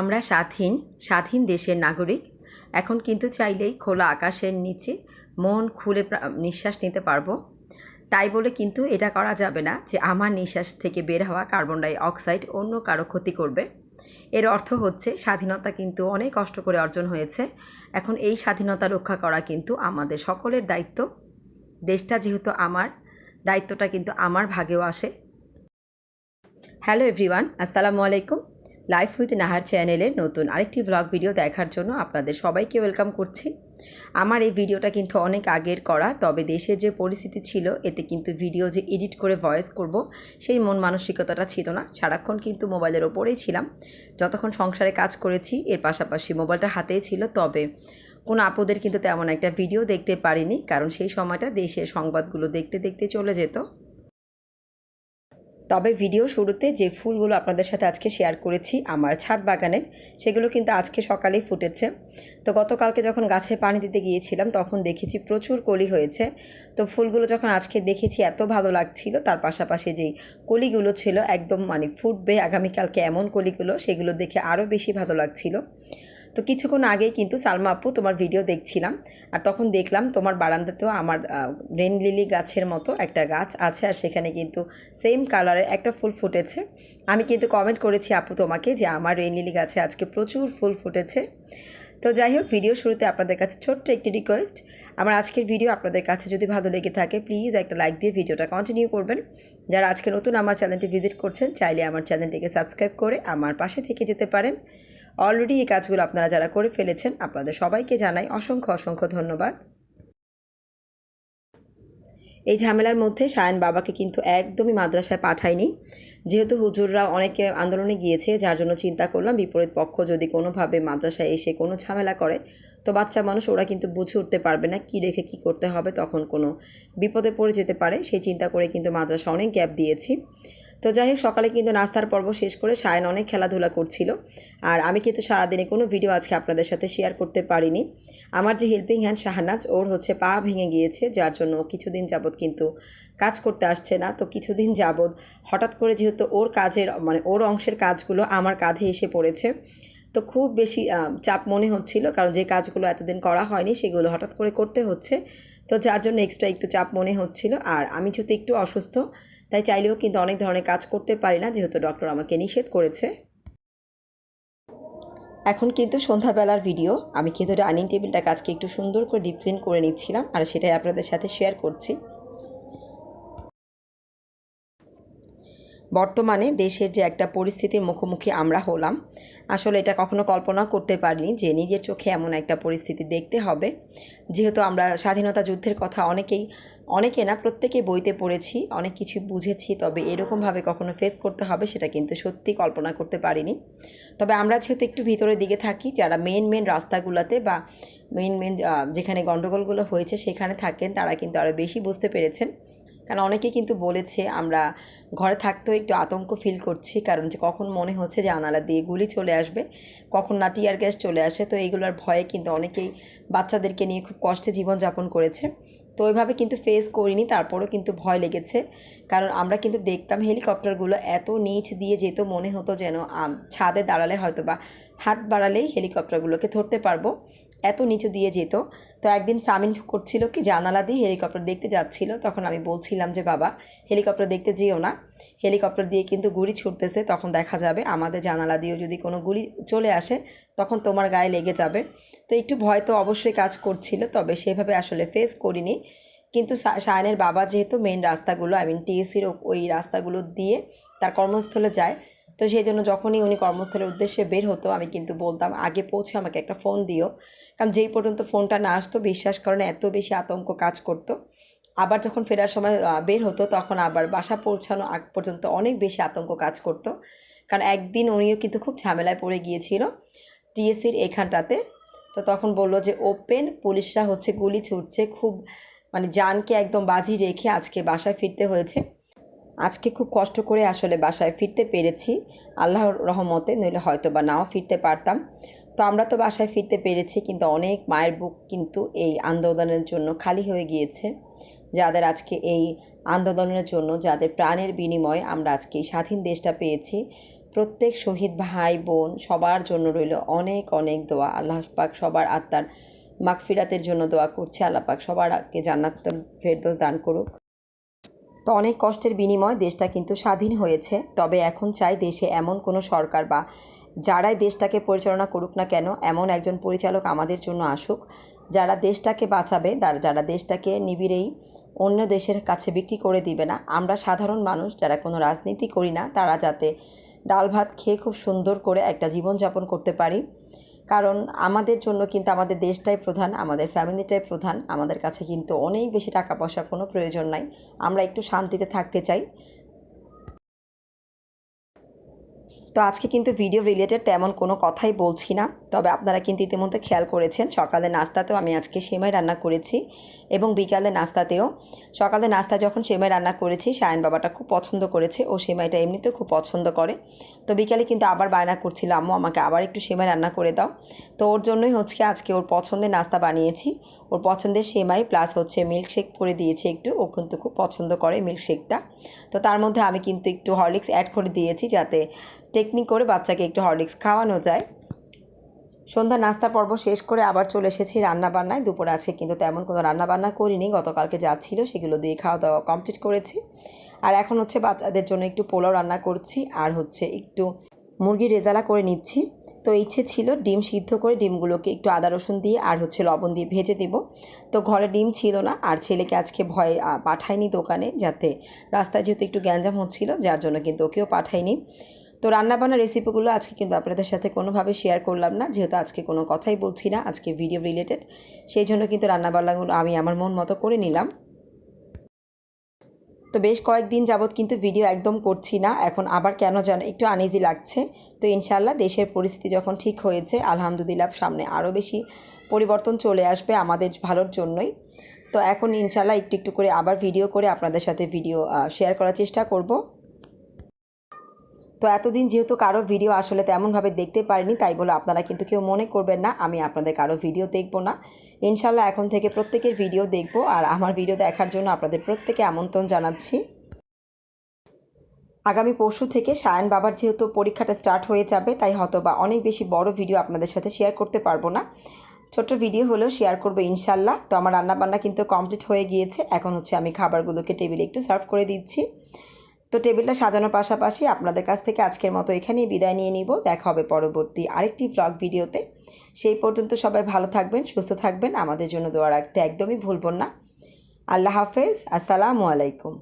আমরা স্বাধীন স্বাধীন দেশের নাগরিক। এখন কিন্তু চাইলেই খোলা আকাশের নিচে মন খুলে নিঃশ্বাস নিতে পারব। তাই বলে কিন্তু এটা করা যাবে না যে আমার নিঃশ্বাস থেকে বের হওয়া কার্বন ডাই অক্সাইড অন্য কারও ক্ষতি করবে। এর অর্থ হচ্ছে স্বাধীনতা কিন্তু অনেক কষ্ট করে অর্জন হয়েছে। এখন এই স্বাধীনতা রক্ষা করা কিন্তু আমাদের সকলের দায়িত্ব। দেশটা যেহেতু আমার, দায়িত্বটা কিন্তু আমার ভাগেও আসে। হ্যালো এভরিওয়ান, আসসালামু আলাইকুম। লাইফ উইথ নাহার চ্যানেলের নতুন আরেকটি ব্লগ ভিডিও দেখার জন্য আপনাদের সবাইকে ওয়েলকাম করছি। আমার এই ভিডিওটা কিন্তু অনেক আগের করা, তবে দেশের যে পরিস্থিতি ছিল, এতে কিন্তু ভিডিও যে এডিট করে ভয়েস করব, সেই মন মানসিকতাটা ছিল না। সারাক্ষণ কিন্তু মোবাইলের ওপরেই ছিলাম। যতক্ষণ সংসারে কাজ করেছি, এর পাশাপাশি মোবাইলটা হাতেই ছিল, তবে কোনো আপদের কিন্তু তেমন একটা ভিডিও দেখতে পারিনি, কারণ সেই সময়টা দেশের সংবাদগুলো দেখতে দেখতে চলে যেত। তবে ভিডিও শুরুতে যে ফুলগুলো আপনাদের সাথে আজকে শেয়ার করেছি, আমার ছাদ বাগানের, সেগুলো কিন্তু আজকে সকালেই ফুটেছে। তো গতকালকে যখন গাছে পানি দিতে গিয়েছিলাম, তখন দেখেছি প্রচুর কলি হয়েছে। তো ফুলগুলো যখন আজকে দেখেছি, এত ভালো লাগছিল। তার পাশাপাশি যেই কলিগুলো ছিল, একদম মানে ফুটবে আগামীকালকে এমন কলিগুলো, সেগুলো দেখে আরও বেশি ভালো লাগছিল। তো কিছুক্ষণ আগেই কিন্তু সালমা আপু তোমার ভিডিও দেখছিলাম, আর তখন দেখলাম তোমার বারান্দাতেও আমার রেন লিলি গাছের মতো একটা গাছ আছে, আর সেখানে কিন্তু সেম কালারের একটা ফুল ফুটেছে। আমি কিন্তু কমেন্ট করেছি আপু তোমাকে যে আমার রেন লিলি গাছে আজকে প্রচুর ফুল ফুটেছে। তো যাই হোক ভিডিও শুরুতে আপনাদের কাছে ছোট্ট একটি রিকোয়েস্ট আমার আজকের ভিডিও আপনাদের কাছে যদি ভালো লেগে থাকে প্লিজ একটা লাইক দিয়ে ভিডিওটা কন্টিনিউ করবেন। যারা আজকে নতুন আমার চ্যানেলটি ভিজিট করছেন, চাইলে আমার চ্যানেলটিকে সাবস্ক্রাইব করে আমার পাশে থেকে যেতে পারেন। অলরেডি এই কাজগুলো আপনারা যারা করে ফেলেছেন, আপনাদের সবাইকে জানাই অসংখ্য অসংখ্য ধন্যবাদ। এই ঝামেলার মধ্যে সায়ন বাবাকে কিন্তু একদমই মাদ্রাসায় পাঠায়নি। যেহেতু হুজুররা অনেকে আন্দোলনে গিয়েছে, যার জন্য চিন্তা করলাম বিপরীত পক্ষ যদি কোনোভাবে মাদ্রাসায় এসে কোনো ঝামেলা করে, তো বাচ্চা মানুষ ওরা কিন্তু বুঝে উঠতে পারবে না কী রেখে কী করতে হবে, তখন কোনো বিপদে পড়ে যেতে পারে। সেই চিন্তা করে কিন্তু মাদ্রাসা অনেক গ্যাপ দিয়েছি। তো যাই হোক, সকালে কিন্তু নাস্তার পর্ব শেষ করে সায়ন অনেক খেলাধুলা করছিল। আর আমি কিন্তু সারাদিনে কোনো ভিডিও আজকে আপনাদের সাথে শেয়ার করতে পারিনি। আমার যে হেল্পিং হ্যান্ড শাহানাজ, ওর হচ্ছে পা ভেঙে গিয়েছে, যার জন্য কিছুদিন যাবৎ কিন্তু কাজ করতে আসছে না। তো কিছুদিন যাবৎ হঠাৎ করে যেহেতু ওর কাজের মানে ওর অংশের কাজগুলো আমার কাঁধে এসে পড়েছে তো খুব বেশি চাপ মনে হচ্ছিল কারণ যে কাজগুলো এতদিন করা হয়নি সেগুলো হঠাৎ করে করতে হচ্ছে। তো যার জন্য এক্সট্রা একটু চাপ মনে হচ্ছিল। আর আমি যেহেতু একটু অসুস্থ, তাই চাইলেও কিন্তু অনেক ধরনের কাজ করতে পারি না যেহেতু ডক্টর আমাকে নিষেধ করেছে। এখন কিন্তু সন্ধ্যাবেলার ভিডিও আমি কিন্তু ডাইনিং টেবিলটাকে আজকে একটু সুন্দর করে ডিপ ক্লিন করে নিচ্ছিলাম। আর সেটাই আপনাদের সাথে শেয়ার করছি। বর্তমানে দেশের যে একটা পরিস্থিতির মুখোমুখি আমরা হলাম, আসলে এটা কখনো কল্পনা করতে পারিনি যে নিজের চোখে এমন একটা পরিস্থিতি দেখতে হবে। যেহেতু আমরা স্বাধীনতা যুদ্ধের কথা অনেকেই, অনেকে না প্রত্যেকেই বইতে পড়েছি, অনেক কিছু বুঝেছি, তবে এরকমভাবে কখনো ফেস করতে হবে সেটা কিন্তু সত্যি কল্পনা করতে পারিনি। তবে আমরা যেহেতু একটু ভিতরের দিকে থাকি, যারা মেন মেন রাস্তাগুলোতে বা মেন মেন যেখানে গণ্ডগোলগুলো হয়েছে সেখানে থাকেন, তারা কিন্তু আরও বেশি বুঝতে পেরেছেন। কারণ অনেকে কিন্তু বলেছে আমরা ঘরে থাকতেও একটু আতঙ্ক ফিল করছি, কারণ যে কখন মনে হচ্ছে যে আনালা দিয়ে গুলি চলে আসবে, কখন না টিয়ার গ্যাস চলে আসে, তো এইগুলোর ভয়ে কিন্তু অনেকেই বাচ্চাদেরকে নিয়ে খুব কষ্টে জীবনযাপন করেছে। তো ওইভাবে কিন্তু ফেস করিনি, তারপরেও কিন্তু ভয় লেগেছে, কারণ আমরা কিন্তু দেখতাম হেলিকপ্টারগুলো এত নিচ দিয়ে যেত, মনে হতো যেন ছাদে দাঁড়ালে হয়তো বা হাত বাড়ালেই হেলিকপ্টারগুলোকে ধরতে পারব। এত নিচু দিয়ে যেত। তো একদিন সামিন করছিল কি জানালা দিয়ে হেলিকপ্টার দেখতে যাচ্ছিল। তখন আমি বলছিলাম যে, বাবা, হেলিকপ্টার দেখতে যেও না। হেলিকপ্টার দিয়ে কিন্তু গুলি ছুটতেছে, তখন দেখা যাবে। আমাদের জানালা দিয়েও যদি কোনো গুলি চলে আসে, তখন তোমার গায়ে লেগে যাবে। তো একটু ভয় তো অবশ্যই কাজ করছিল, তবে সেভাবে আসলে ফেস করিনি। কিন্তু সায়নের বাবা যেহেতু মেন রাস্তাগুলো আই মিন টিএসির ওই রাস্তাগুলো দিয়ে তার কর্মস্থলে যায় তো সেই জন্য যখনই উনি কর্মস্থলের উদ্দেশ্যে বের হতো, আমি কিন্তু বলতাম, আগে পৌঁছে আমাকে একটা ফোন দিও। কারণ যেই পর্যন্ত ফোনটা না আসতো, বিশ্বাস করেন এত বেশি আতঙ্ক কাজ করতো। আবার যখন ফেরার সময় বের হতো, তখন আবার বাসা পৌঁছানো আগ পর্যন্ত অনেক বেশি আতঙ্ক কাজ করতো। কারণ একদিন উনিও কিন্তু খুব ঝামেলায় পড়ে গিয়েছিল টিএসির এখানটাতে। তো তখন বলল যে ওপেন পুলিশরা হচ্ছে গুলি ছুটছে খুব মানে জানকে একদম বাজি রেখে আজকে বাসায় ফিরতে হয়েছে। আজকে খুব কষ্ট করে আসলে বাসায় ফিরতে পেরেছি। আল্লাহর রহমতে নইলে হয়তো বা নাও ফিরতে পারতাম। তো আমরা তো বাসায় ফিরতে পেরেছি, কিন্তু অনেক মায়ের বুক কিন্তু এই আন্দোলনের জন্য খালি হয়ে গিয়েছে। যাদের আজকে এই আন্দোলনের জন্য, যাদের প্রাণের বিনিময়ে আমরা আজকে এই স্বাধীন দেশটা পেয়েছি, প্রত্যেক শহীদ ভাই, বোন সবার জন্য রইল অনেক অনেক দোয়া। আল্লাহ পাক সবার আত্মার মাগফিরাতের জন্য দোয়া করছে। আল্লাহ পাক সবারকে জান্নাত ফেরদৌস দান করুক। তো অনেক কষ্টের বিনিময় দেশটা কিন্তু স্বাধীন হয়েছে। তবে এখন চাই দেশে এমন কোনো সরকার বা যারাই দেশটাকে পরিচালনা করুক না কেন, এমন একজন পরিচালক আমাদের জন্য আসুক, যারা দেশটাকে বাঁচাবে, যারা দেশটাকে নিবিড়েই অন্য দেশের কাছে বিক্রি করে দিবে না। আমরা সাধারণ মানুষ, যারা কোনো রাজনীতি করি না, তারা যাতে ডাল ভাত খেয়ে খুব সুন্দর করে একটা জীবনযাপন করতে পারি। কারণ আমাদের জন্য কিন্তু আমাদের দেশটাই প্রধান, আমাদের ফ্যামিলিটাই প্রধান, আমাদের কাছে কিন্তু অনেক বেশি টাকা পয়সার কোনো প্রয়োজন নাই। আমরা একটু শান্তিতে থাকতে চাই। তো আজকে কিন্তু ভিডিও রিলেটেড তেমন কোনো কথাই বলছি না। তবে আপনারা কিন্তু ইতিমধ্যে খেয়াল করেছেন সকালে নাস্তাতেও আমি আজকে সেমাই রান্না করেছি এবং বিকালে নাস্তাতেও। সকালে নাস্তা যখন সেমাই রান্না করেছি, সায়ন বাবাটা খুব পছন্দ করেছে, ও সেমাইটা এমনিতেও খুব পছন্দ করে। তো বিকালে কিন্তু আবার বায়না করছিল, আম্মু, আমাকে আবার একটু সেমাই রান্না করে দাও। তো ওর জন্যই হচ্ছে আজকে ওর পছন্দের নাস্তা বানিয়েছি। ওর পছন্দের সেমাই প্লাস হচ্ছে মিল্কশেক করে দিয়েছি একটু, ও কিন্তু খুব পছন্দ করে মিল্কশেকটা। তো তার মধ্যে আমি কিন্তু একটু হরলিক্স অ্যাড করে দিয়েছি যাতে টেকনিক করে বাচ্চাকে একটু হরলিক্স খাওয়ানো যায়। সন্ধ্যা নাস্তা পর্ব শেষ করে আবার চলে এসেছি রান্নাবান্নায়। দুপুরে আজকে কিন্তু তেমন কোনো রান্নাবান্না করিনি, গতকালকে যা ছিল সেগুলো দিয়ে খাওয়া দাওয়া কমপ্লিট করেছি। আর এখন হচ্ছে বাচ্চাদের জন্য একটু পোলাও রান্না করছি আর হচ্ছে একটু মুরগি রেজালা করে নিচ্ছি। তো ইচ্ছে ছিল ডিম সিদ্ধ করে ডিমগুলোকে একটু আদা রসুন দিয়ে আর হচ্ছে লবণ দিয়ে ভেজে দেব। তো ঘরে ডিম ছিল না আর ছেলেকে আজকে ভয়ে পাঠায়নি দোকানে যাতে রাস্তায় যেহেতু একটু গ্যাঞ্জাম হচ্ছিল, যার জন্য কিন্তু ওকেও পাঠাইনি। তো রান্নাবান্নার রেসিপিগুলো আজকে কিন্তু আপনাদের সাথে কোনোভাবে শেয়ার করলাম না। যেহেতু আজকে কোনো কথাই বলছি না, আজকে ভিডিও রিলেটেড সেই জন্য কিন্তু রান্নাবান্নাগুলো আমি আমার মন মতো করে নিলাম। তো বেশ কয়েকদিন যাবৎ কিন্তু ভিডিও একদম করছি না। এখন আবার কেন যেন একটু আনইজি লাগছে। তো ইনশাল্লাহ দেশের পরিস্থিতি যখন ঠিক হয়েছে, আলহামদুলিল্লাহ সামনে আরও বেশি পরিবর্তন চলে আসবে আমাদের ভালোর জন্যই। তো এখন ইনশাল্লাহ একটু একটু করে আবার ভিডিও করে আপনাদের সাথে ভিডিও শেয়ার করার চেষ্টা করব। তো এতদিন যেহেতু কারও ভিডিও আসলে তেমনভাবে দেখতে পারিনি, তাই বলে আপনারা কিন্তু কেউ মনে করবেন না, আমি আপনাদের কারও ভিডিও দেখব না। ইনশাল্লাহ এখন থেকে প্রত্যেকের ভিডিও দেখব, আর আমার ভিডিও দেখার জন্য আপনাদের প্রত্যেকে আমন্ত্রণ জানাচ্ছি। আগামী পরশু থেকে সায়ন বাবার যেহেতু পরীক্ষাটা স্টার্ট হয়ে যাবে, তাই হয়তো বা অনেক বেশি বড় ভিডিও আপনাদের সাথে শেয়ার করতে পারব না। ছোট্ট ভিডিও হলেও শেয়ার করব ইনশাল্লাহ, তো আমার রান্নাবান্না কিন্তু কমপ্লিট হয়ে গিয়েছে, এখন হচ্ছে আমি খাবারগুলোকে টেবিলে একটু সার্ভ করে দিচ্ছি। তো টেবিলটা সাজানোর পাশাপাশি আপনাদের কাছ থেকে আজকের মতো এখানেই বিদায় নিয়ে নিব। দেখা হবে পরবর্তী আরেকটি ব্লগ ভিডিওতে সেই পর্যন্ত সবাই ভালো থাকবেন, সুস্থ থাকবেন। আমাদের জন্য দোয়া রাখতে একদমই ভুলবেন না। আল্লাহ হাফেজ। আসসালামু আলাইকুম।